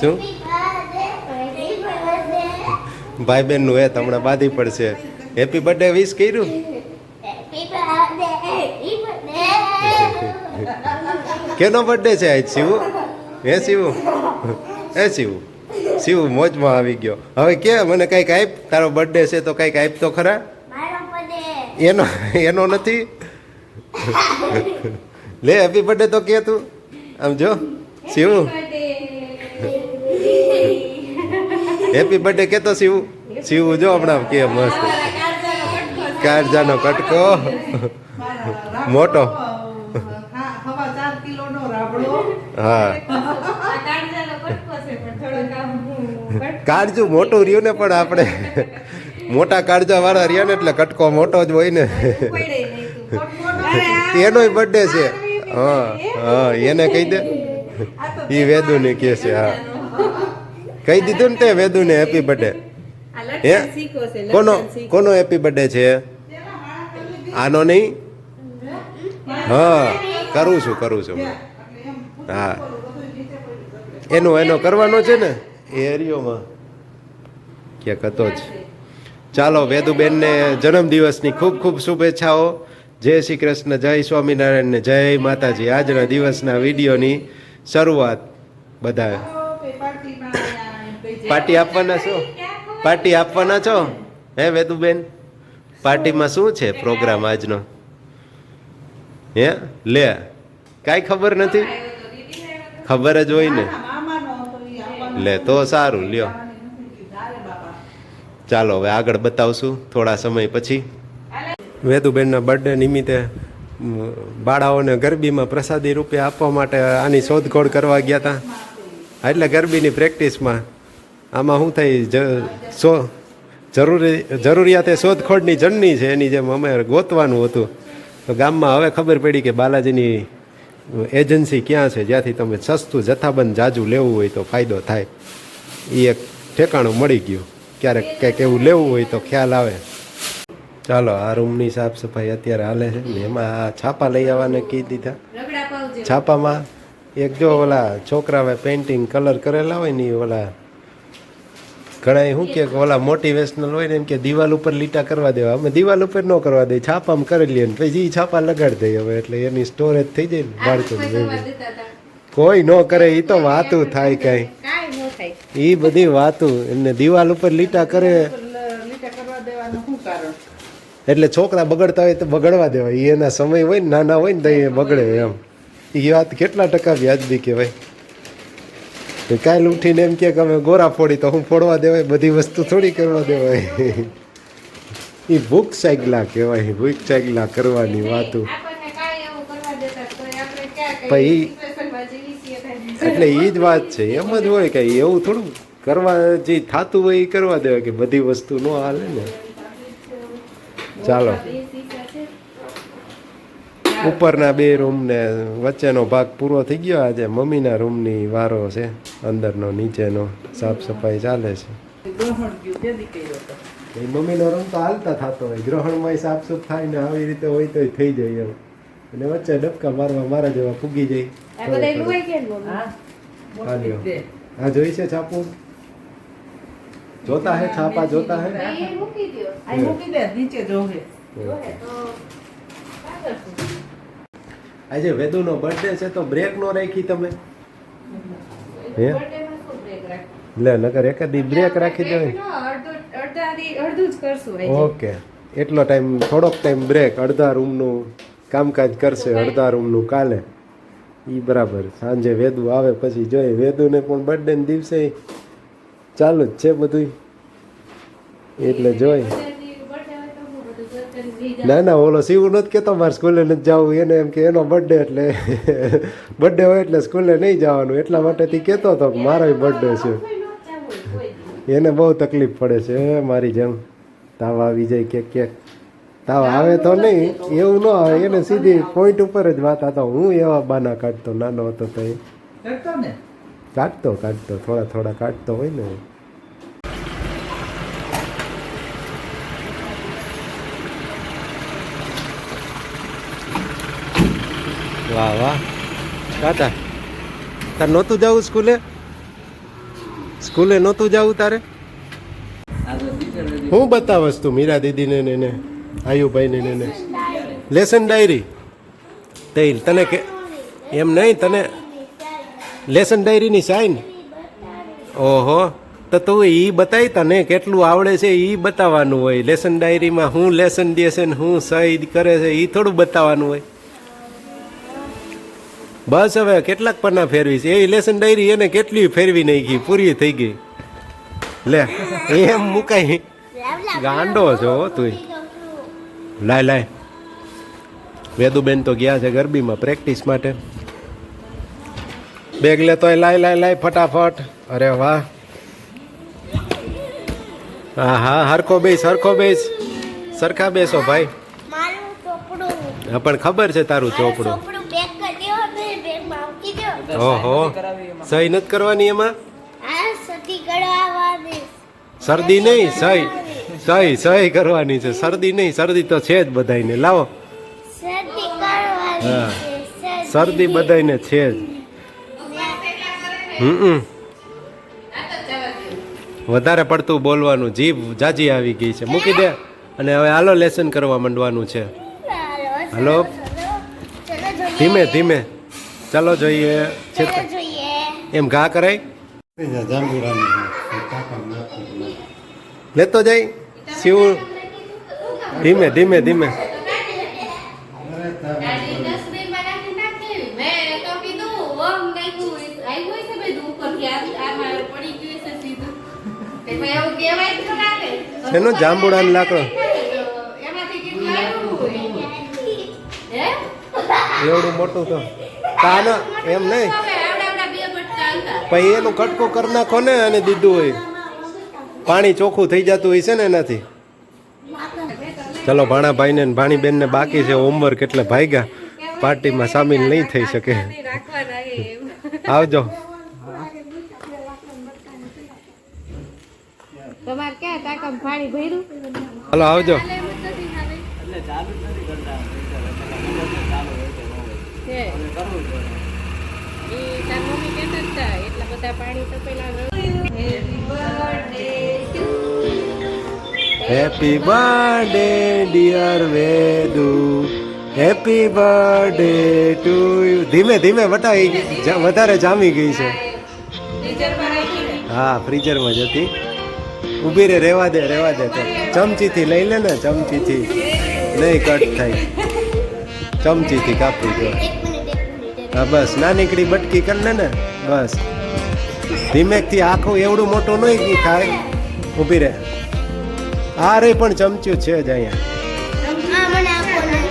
શું? ભાઈ બહેનનું એ હમણાં બાંધી પડશે. હેપી બર્થડે વિશ કર્યું? કેનો બર્થડે છે આજ, શિવ? હે શિવ? હે શિવ? શિવ મોજમાં આવી ગયો. હવે કે, મને કંઈક આપ, તારો બર્થડે છે તો કંઈક આપ તો ખરા? એનો એનો નથી? લે હેપી બર્થડે તો કે તું. આમ જો, શિવ? હેપી બર્થડે કે તો શિવ. શિવ જો હમણાં કે મસ્ત. કાળજાનો કટકો. મોટો. હા. કાળજું મોટું રહ્યું ને પણ આપણે. મોટા કાળજા વાળા રહ્યા ને એટલે કટકો મોટો જ હોય ને. એનોય બર્થડે છે. હા હા, એને કહી દે. એ વેદુને કે છે, હા. કહી દીધું ને તે વેદુને હેપી બર્થડે હે? કોનો કોનો હેપી બર્થડે છે? આનો નહીં? હા કરું છું કરું છું. હા. એનો એનો કરવાનો છે ને? એ એરિયોમાં ક્યાંક હતો જ. ચાલો વેદુબેનને જન્મદિવસની ખૂબ ખૂબ શુભેચ્છાઓ. જય શ્રી કૃષ્ણ જય સ્વામિનારાયણ જય માતાજી. આજના દિવસના વિડીયોની શરૂઆત બધા પાર્ટી આપવાના છો? પાર્ટી આપવાના છો? હે વેદુબેન, પાર્ટીમાં શું છે પ્રોગ્રામ આજનો? હે? લે, કાંઈ ખબર નથી? ખબર જ હોય ને. લે, તો સારું, લ્યો. ચાલો, હવે આગળ બતાવશું થોડા સમય પછી. વેદુબેનના બર્થડે નિમિત્તે બાળાઓને ગરબીમાં પ્રસાદી રૂપે આપવા માટે આની શોધખોળ કરવા ગયા હતા એટલે ગરબીની પ્રેક્ટિસમાં આમાં શું થઈ સો જરૂરી જરૂરિયાતે શોધખોળની જર્ની છે એની જેમ અમે ગોતવાનું હતું. તો ગામમાં હવે ખબર પડી કે બાલાજીની એજન્સી ક્યાં છે? જ્યાંથી તમે સસ્તું જથ્થાબંધ જાજુ લેવું હોય તો ફાયદો થાય. એ એક ઠેકાણું મળી ગયું. ક્યારેક કંઈક એવું લેવું હોય તો ખ્યાલ આવે. ચાલો આ રૂમની સાફ સફાઈ અત્યારે હાલે છે. ને એમાં આ છાપા લઈ આવવાને કહી દીધા. છાપામાં એક જો ઓલા છોકરાએ પેઇન્ટિંગ કલર કરેલા હોય ને એ ઓલા ઘણા શું કે ઓલા મોટિવેશનલ હોય ને એમ કે દિવાલ ઉપર લીટા કરવા દેવા. અમે દિવાલ ઉપર ન કરવા દઈએ છાપામાં કરી લઈએ ને પછી એ છાપા લગાડી દઈએ હવે એટલે એની સ્ટોરેજ થઈ જાય ને બાળકો કોઈ ન કરે એ તો વાતું થાય કઈ. એ બધી વાતું એમને દિવાલ ઉપર લીટા કરે. લીટા કરવા દેવાનું શું કારણ? એટલે છોકરા બગડતા હોય તો બગડવા દેવાય ઈ એના સમય હોય ને નાના હોય ને તો એ બગડે એમ. એ વાત કેટલા ટકા વ્યાજબી કહેવાય. તો કાલ ઉઠીને એમ કે અમે ગોરા ફોડી તો હું ફોડવા દેવાય બધી વસ્તુ થોડી કરવા દેવાય. એ ભૂખ સાગલા કહેવાય ભૂખ સાગલા કરવાની વાતો. પછી એટલે એ જ વાત છે એમ જ હોય કે એવું થોડું કરવા જે થતું હોય એ કરવા દેવાય કે બધી વસ્તુ ન હાલે ને. ચાલો. ઉપરના બે રૂમ ને વચ્ચેનો ભાગ પૂરો થઈ ગયો. આજે મમ્મીના રૂમની વારો છે. અંદરનો નીચેનો સાફ સફાઈ ચાલે છે. મમ્મીનો રૂમ તો હાલતા થતો હોય. ગ્રહણમાં સાફ સુફ થાય ને આવી રીતે હોય તો થઈ જાય એમ. અને વચ્ચે ડબકા મારવા મારા જેવા ફૂગી જાય. હા. જોઈ છે છાપું? જોતા હે? છાપા જોતા હે? મૂકી દે નીચે જોહે આજે વેદુનો બર્થડે છે તો બ્રેક નો રાખી તમે? હે? લે નકર દી બ્રેક રાખી દેવાય. ઓકે. એટલો ટાઈમ થોડોક ટાઈમ બ્રેક અડધા રૂમનું કામકાજ કરશે અડધા રૂમનું કાલે. એ બરાબર સાંજે વેદુ આવે પછી જોઈએ. વેદુને પણ બર્થડે દિવસે ચાલુ જ છે બધું એટલે જોઈ. ના ના ઓલો શિવ નથી કહેતો મારે સ્કૂલે નથી જવું એને એમ કે એનો બર્થડે એટલે બર્થડે હોય એટલે સ્કૂલે નહીં જવાનું એટલા માટેથી કહેતો હતો કે મારો બર્થડે છે. એને બહુ તકલીફ પડે છે મારી જેમ. તાવ આવી જાય કે ક્યાંક. તાવ આવે તો નહીં એવું ન આવે એને સીધી પોઈન્ટ ઉપર જ વાત હતો. હું એવા બાના કાઢતો નાનો હતો તો એ. કાઢતો કાઢતો થોડા થોડા કાઢતો હોય ને. વાહ વાહ. કાકા, તાર નહોતું જવું સ્કૂલે? સ્કૂલે નહોતું જવું તારે? હું બતાવસ તું, મીરા દીદીને ને એને, આયુભાઈને ને ને લેસન ડાયરી તૈલ, તને કે એમ નહીં, તને લેસન ડાયરીની સાઈન ઓહો, તો તું એ બતાવી તને કેટલું આવડે છે એ બતાવવાનું હોય. લેસન ડાયરીમાં હું લેસન દે છે ને હું સહી કરે છે એ થોડું બતાવવાનું હોય. બસ હવે કેટલાક પન્ના ફેરવી છે એ લેસન ડાયરી એને કેટલી ફેરવી નાખી? પૂરી થઈ ગઈ. લે એમ મુકાય ગાંડો છો તું લાય લાય. વેદુબેન તો ગયા છે ગરબીમાં પ્રેક્ટિસ માટે. બેગ લેતો લાય લાય લાય ફટાફટ. અરે વાહ. હા હા હરખો બેસ હરખો બેસ. સરખા બેસો ભાઈ. હા પણ ખબર છે તારું ચોપડું ચોપડું પેક કરી દો બે બેગમાં મૂકી દો ઓહો. સહી નથી કરવાની એમાં? શરદી નહીં સહી સહી સહી કરવાની છે. શરદી નહીં શરદી તો છે જ બધાયને. લાવો. હા. શરદી બધાયને છે જ. હમ વધારે પડતું બોલવાનું. જીભ જાજી આવી ગઈ છે. મૂકી દે. અને હવે હાલો લેસન કરવા માંડવાનું છે. હલો ધીમે ધીમે. ચાલો જોઈએ એમ ઘા કરાય લેતો જાય શિવ ધીમે ધીમે ધીમે એનો નાખી નાખી. મેં તો કીધું, ઓમ નાખ્યું. આવ્યું હશે બધું ઉપરથી. આ- આમાં પડી ગયું હશે સીધું. તે ભાઈ એવું કહેવાય જ ખરા ને. લાકડો શેનું જાંબુડાનું લાકડું? એમાંથી કેટલું આવ્યું હોય? હે? એવડું મોટું તો કાનો એમ નહીં. પછી એનું કટકો કરી નાખો ને અને દીધું હોય. પાણી ચોખ્ખું થઈ જતું હોય છે ને એનાથી. ચલો ભાણાભાઈને ને ભાણીબેનને બાકી છે હોમવર્ક એટલે ભાગ્યા. પાર્ટીમાં સામેલ નહીં થઈ શકે. આવજો. હાલો આવજો હાલે એમ જ નથી હાલે. છે. ઈ તાર મમ્મી કહેતા હતા, એટલા બધા પાણી તો પેલા happy birthday dear Vedu happy birthday to you ધીમે ધીમે વટાઈ વધારે જામી ગઈ છે. હા ફ્રીઝરમાં જ હતી. ઊભી રે રેવા દે રેવા દે તો. ચમચીથી લઈ લે ને ચમચીથી. નહીં કટ થાય. ચમચીથી કાપી દો. હા બસ. નાનીકડી બટકી કર ને ને. બસ. ધીમેકથી આખું એવડું મોટું નહીં થાય ઊભી રહે. આ રે પણ ચમચ્યું છે જ અહીંયા. ને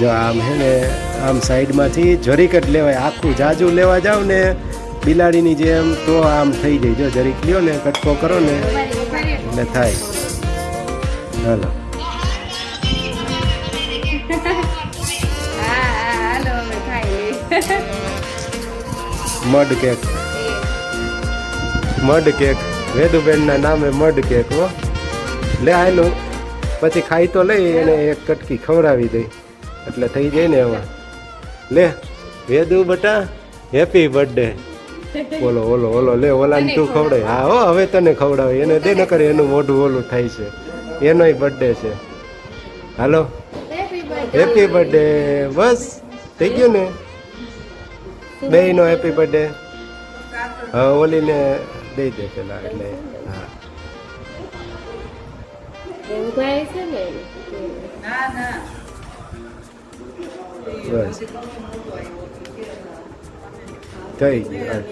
જો આમ હે ને આમ સાઈડમાંથી જરીક જ લેવાય. આખું જાજુ લેવા જાવ ને બિલાડીની જેમ તો આમ થઈ જાય. જો જરીક લ્યો ને કટકો કરો ને એટલે થાય. હાલો. Mud cake. Mud cake. વેદુબેનના નામે મડ કેક હો. લે આનું પછી ખાઈ તો લઈ એને એક કટકી ખવડાવી દઈ. એટલે થઈ જાય ને હવે. લે વેદુ બટા હેપી બર્થડે. બોલો ઓલો ઓલો લે ઓલાને તું ખવડાય. હા હો હવે તને ખવડાવે. એને દે ન કરે એનું મોઢું ઓલું થાય છે. એનોય બર્થડે છે. હાલો. હેપી બર્થડે બસ થઈ ગયું ને? બે નો હેપી બર્થડે હા ઓલીને દઈ દે પેલા એટલે હા. બસ. થઈ ગયું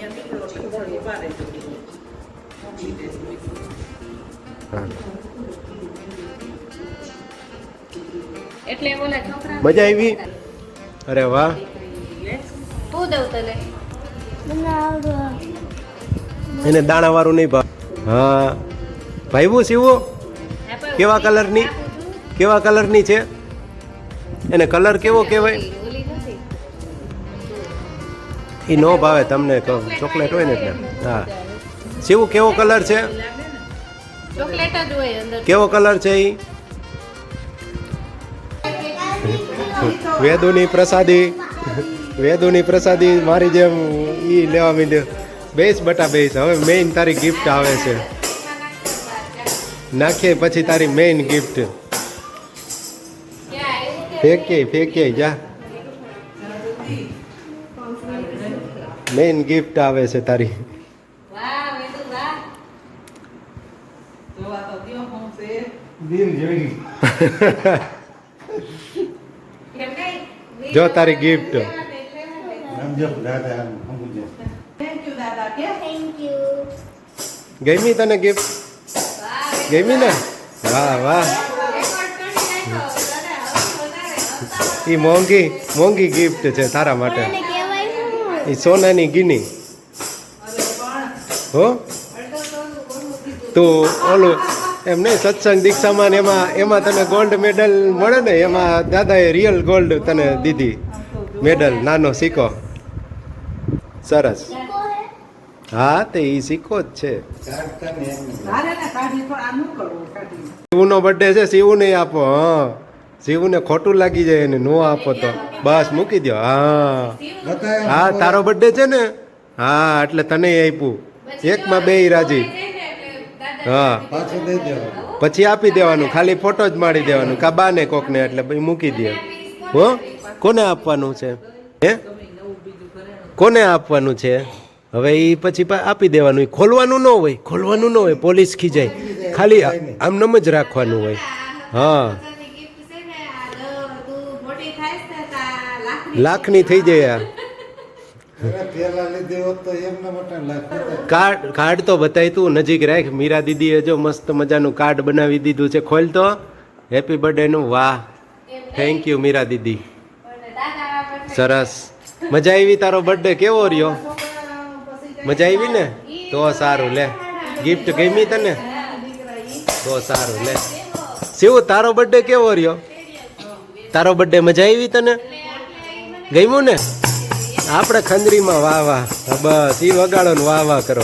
મજા આવી? અરે વાહ. હું દઉં તને એને દાણાવાળું નહીં ભાવ. હા. ભાઈવું સીવું કેવા કલરની? કેવા કલરની છે? એને કલર કેવો કહેવાય? એ નો ભાવે તમને કહું ચોકલેટ હોય ને એટલે. હા. સીવું કેવો કલર છે? ચોકલેટ જ હોય અંદર. કેવો કલર છે એ? વેદુની પ્રસાદી. વેદુની પ્રસાદી મારી જેમ એ લેવા માંડ્યો. બેસ બટા બેસ હવે મેઇન તારી ગિફ્ટ આવે છે. નાખીએ પછી તારી મેઇન ગિફ્ટ ફેંકે ફેંકે જા. મેઇન ગિફ્ટ આવે છે તારી? જો તારી gift. સમજો દાદા સમજો થેન્ક યુ દાદા કે થેન્ક યુ ગમી તને ગિફ્ટ ગમી ને વાહ વાહ એ મોંઘી મોંઘી ગિફ્ટ છે તારા માટે એ સોનાની ગીની હો. તું ઓલું એમ નહીં સત્સંગ દીક્ષામાં એમાં એમાં તને ગોલ્ડ મેડલ મળે ને એમાં દાદાએ રિયલ ગોલ્ડ તને દીધી મેડલ નાનો સિક્કો સરસ. હા? તે એ સિક્કો જ છે. શિવનો બર્થડે છે શિવને આપો હા. શિવને ખોટું લાગી જાય એને નો આપો તો. બસ મૂકી દો હા. હા તારો બર્થડે છે ને? હા એટલે તને આપ્યું. એકમાં બે રાજી. હા. પાછું આપી દેવાનું ખાલી ફોટો જ મારી દેવાનું કા બાને કોકને એટલે મૂકી દે હો? કોને આપવાનું છે? હે? કોને આપવાનું છે? હવે એ પછી આપી દેવાનું. હોય ખોલવાનું ન હોય ખોલવાનું ન હોય પોલીસ ખીજાય. ખાલી આમ નમ જ રાખવાનું હોય. હા. લાખની થઈ જાય. કાર્ડ કાર્ડ તો બતાય તું નજીક રાખ. મીરા દીદીએ જો મસ્ત મજાનું કાર્ડ બનાવી દીધું છે. ખોલ તો. હેપી બર્થડે નું. વાહ. થેન્ક યુ મીરા દીદી. સરસ. મજા આવી તારો બર્થડે કેવો રહ્યો? મજા આવી ને? તો સારું લે. ગિફ્ટ ગમી તને? તો સારું લે. શિવ, તારો બર્થડે કેવો રહ્યો? તારો બર્થડે મજા આવી તને? ગમ્યું ને? આપણે ખંદરીમાં વાહ વાહ. બસ એ વગાડો ને વાહ વાહ કરો.